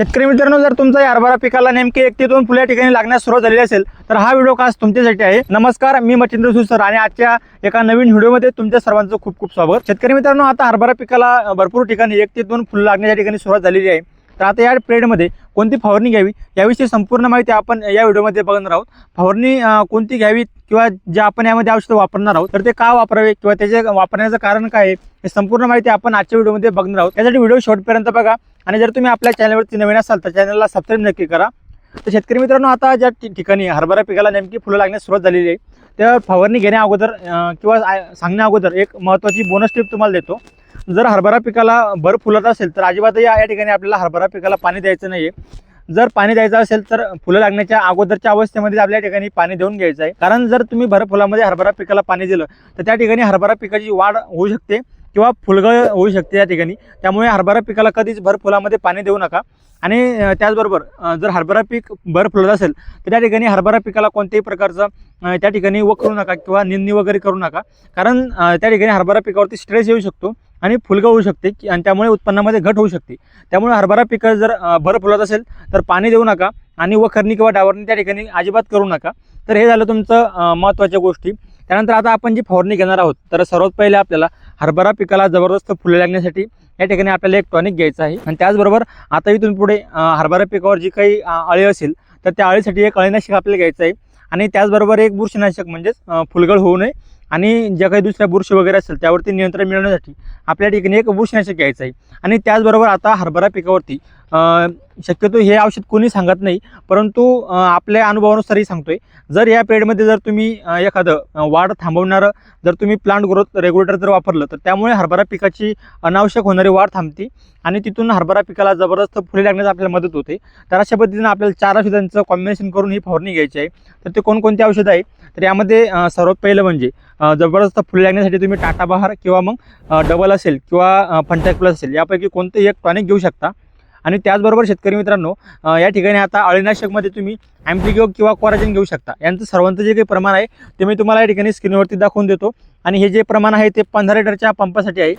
शेतकरी मित्रांनो जर तुमचा या हरभरा पिकाला नेमके एक ते दोन फुले या ठिकाणी लागण्यास सुरुवात झालेली असेल तर हा व्हिडिओ खास तुमच्यासाठी आहे? नमस्कार मी मच्छिंद्र सुसर आणि आजच्या एका नवीन व्हिडिओमध्ये तुमच्या सर्वांचं खूप खूप स्वागत. शेतकरी मित्रांनो आता हरभरा पिकाला भरपूर ठिकाणी एक ते दोन फुलं लागण्याच्या ठिकाणी सुरुवात झालेली आहे. तर आता या पिरियडमध्ये कोणती फवारणी घ्यावी याविषयी संपूर्ण माहिती आपण या व्हिडिओमध्ये बघणार आहोत. फवारणी कोणती घ्यावी किंवा जे आपण यामध्ये औषधं वापरणार आहोत तर ते का वापरावे किंवा त्याचे वापरण्याचं कारण काय आहे हे संपूर्ण माहिती आपण आजच्या व्हिडिओमध्ये बघणार आहोत. त्यासाठी व्हिडिओ शेवटपर्यंत बघा. आणि जर तुम्ही आपल्या चॅनलवरती नवीन असाल तर चॅनलला सबस्क्राईब नक्की करा. तर शेतकरी मित्रांनो आता ज्या ठि- ठिकाणी हरभरा पिकाला नेमकी फुलं लागण्यास सुरुवात झालेली आहे त्या फवारणी घेण्या अगोदर किंवा सांगण्या अगोदर एक महत्त्वाची बोनस टिप तुम्हाला देतो. जर हरभरा पिकाला भर फुलत असेल तर अजिबातही या या ठिकाणी आपल्याला हरभरा पिकाला पाणी द्यायचं नाही जर पाणी द्यायचं असेल तर फुलं लागण्याच्या अगोदरच्या अवस्थेमध्ये आपल्या ठिकाणी पाणी देऊन घ्यायचं आहे. कारण जर तुम्ही भर फुलामध्ये हरभरा पिकाला पाणी दिलं तर त्या ठिकाणी हरभरा पिकाची वाढ होऊ शकते. किंवा फुलगळ होऊ शकते या ठिकाणी. त्यामुळे हरभरा पिकाला कधीच भर फुलामध्ये पाणी देऊ नका. आणि त्याचबरोबर जर हरभरा पीक भर फुलत असेल तर त्या ठिकाणी हरभरा पिकाला कोणत्याही प्रकारचं त्या ठिकाणी व करू नका किंवा निंदणी वगैरे करू नका. कारण त्या ठिकाणी हरभरा पिकावरती स्ट्रेस येऊ शकतो आणि फुलगं होऊ शकते की- आणि त्यामुळे उत्पन्नामध्ये घट होऊ शकते. त्यामुळे हरभरा पिकं जर भर फुलत असेल तर पाणी देऊ नका आणि वखरणी किंवा डावरणी त्या ठिकाणी अजिबात करू नका. तर हे झालं तुमचं महत्त्वाच्या गोष्टी. त्यानंतर आता आपण जी फवारणी घेणार आहोत तर सर्वात पहिले आपल्याला हरभरा पिकाला जबरदस्त फुले लागण्यासाठी या ठिकाणी आपल्याला एक टॉनिक घ्यायचं आहे. आणि त्याचबरोबर आता इथून पुढे हरभरा पिकावर जी काही अळी असेल तर त्या अळीसाठी एक अळीनाशक आपल्याला घ्यायचं आहे. आणि त्याचबरोबर एक बुरशीनाशक म्हणजेच फुलगळ होऊ नये. आणि ज्या काही दुसऱ्या बुरशी वगैरे असेल त्यावरती नियंत्रण मिळवण्यासाठी आपल्या ठिकाणी एक बुरशीनाशक घ्यायचं आहे. आणि त्याचबरोबर आता हरभरा पिकावरती शक्यतो हे औषध कोणी सांगत नाही परंतु आपल्या अनुभवानुसारही सांगतोय. जर या पिरियडमध्ये जर तुम्ही एखादं वाढ थांबवणारं जर तुम्ही प्लांट ग्रोथ रेग्युलेटर जर वापरलं तर त्यामुळे हरभरा पिकाची अनावश्यक होणारी वाढ थांबते आणि तिथून हरभरा पिकाला जबरदस्त फुले लागण्यास आपल्याला मदत होते. तर अशा पद्धतीनं आपल्याला चार औषधांचं कॉम्बिनेशन करून ही फवारणी घ्यायची आहे. तर ते कोणकोणते औषधं आहे तर यामध्ये सर्वात पहिलं म्हणजे जबरदस्त फुले लागण्यासाठी तुम्ही टाटा बहार किंवा मग डबल असेल किंवा फंटॅक प्लस असेल यापैकी कोणतं एक टॉनिक घेऊ शकता. आणि त्याचबरोबर शेतकरी मित्रांनो या ठिकाणी आता अळीनाशकमध्ये तुम्ही ॲम्प्लिग्यो किंवा कोराजन घेऊ शकता. यांचं सर्वांचं जे काही प्रमाण आहे ते मी तुम्हाला या ठिकाणी स्क्रीनवरती दाखवून देतो. आणि हे जे प्रमाण आहे ते पंधरा लिटरच्या पंपासाठी आहे.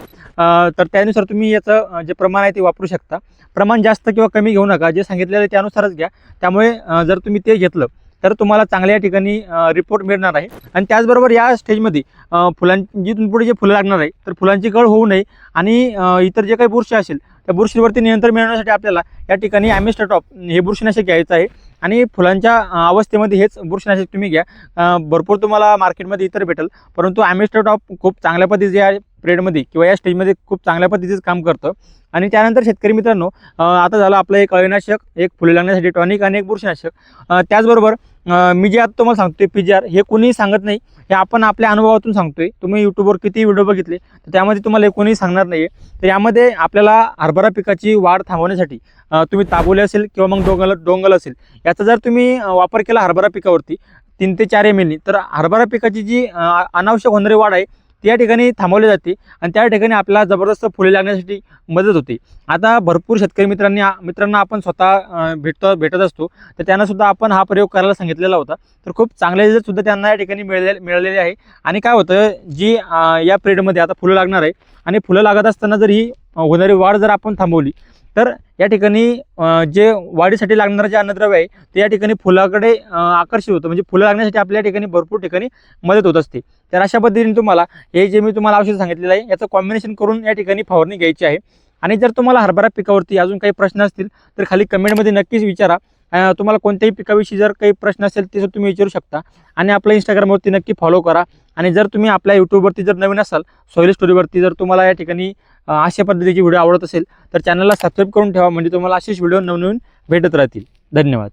तर त्यानुसार तुम्ही याचं जे प्रमाण आहे ते वापरू शकता. प्रमाण जास्त किंवा कमी घेऊ नका. जे सांगितलेलं आहे त्यानुसारच घ्या. त्यामुळे जर तुम्ही ते घेतलं तर तुम्हाला चांगल्या या ठिकाणी रिपोर्ट मिळणार आहे. आणि त्याचबरोबर या स्टेजमध्ये फुलां फुलांची जिथून पुढे जे फुलं लागणार आहे तर फुलांची कळ होऊ नये. आणि इतर जे काही बुरशी असेल त्या बुरशीवरती नियंत्रण मिळवण्यासाठी आपल्याला या ठिकाणी ॲमिस्टरटॉप हे बुरशीनाशक घ्यायचं आहे. आणि फुलांच्या अवस्थेमध्ये हेच बुरशीनाशक तुम्ही घ्या. भरपूर तुम्हाला मार्केटमध्ये इतर भेटेल. परंतु ॲमिस्टरटॉप खूप चांगल्या पद्धतीचे आहे. पिरियडमध्ये किंवा या स्टेजमध्ये खूप चांगल्या पद्धतीचं काम करतं. आणि त्यानंतर शेतकरी मित्रांनो आता झालं आपलं एक अळीनाशक एक फुले लागण्यासाठी टॉनिक आणि एक बुरशीनाशक. त्याचबरोबर मी जे आता तुम्हाला सांगतोय पी जी आर हे कोणीही सांगत नाही. हे आपण आपल्या अनुभवातून सांगतोय. तुम्ही यूट्यूबवर किती व्हिडिओ बघितले तर त्यामध्ये तुम्हाला हे कोणीही सांगणार नाही तर यामध्ये आपल्याला हरभरा पिकाची वाढ थांबवण्यासाठी तुम्ही ताबोले असेल किंवा मग डोंगल डोंगल असेल याचा जर तुम्ही वापर केला हरभरा पिकावरती तीन ते चार एम एलनी तर हरभरा पिकाची जी अनावश्यक होणारी वाढ आहे त्या ठिकाणी थांबवली जाते आणि त्या ठिकाणी आपल्याला जबरदस्त फुले लागण्यासाठी मदत होते. आता भरपूर शेतकरी मित्रांनी मित्रांना आपण स्वतः भेटतो भेटत असतो तर त्यांनासुद्धा आपण हा प्रयोग करायला सांगितलेला होता. तर खूप चांगले सुद्धा त्यांना या ठिकाणी मिळाले मिळालेले आहे. आणि काय होतं जी या पिरियडमध्ये आता फुलं लागणार आहे. आणि फुलं लागत असताना जर ही होणारी वाढ जर आपण थांबवली तर या ठिकाणी जे वाढीसाठी लागणारं जे अन्नद्रव्य आहे ते या ठिकाणी फुलाकडे आकर्षित होतं. म्हणजे फुलं लागण्यासाठी आपल्या या ठिकाणी भरपूर ठिकाणी मदत होत असते. तर अशा पद्धतीने तुम्हाला हे जे मी तुम्हाला औषध सांगितलेलं आहे याचं कॉम्बिनेशन करून या ठिकाणी फवारणी घ्यायची आहे. आणि जर तुम्हाला हरभरा पिकावरती अजून काही प्रश्न असतील तर खाली कमेंटमध्ये नक्कीच विचारा. तुम्हाला कोणत्याही पिकाविषयी जर काही प्रश्न असेल ते तुम्ही विचारू शकता. आणि आपल्या इंस्टाग्रामवरती नक्की फॉलो करा. आणि जर तुम्ही आपल्या यूट्यूबवरती जर नवीन असाल सोयली स्टोरीवरती जर तुम्हाला या ठिकाणी अशा पद्धतीची व्हिडिओ आवडत असेल तर चॅनलला सबस्क्राईब करून ठेवा म्हणजे तुम्हाला असेच व्हिडिओ नवनवीन भेटत राहतील. धन्यवाद.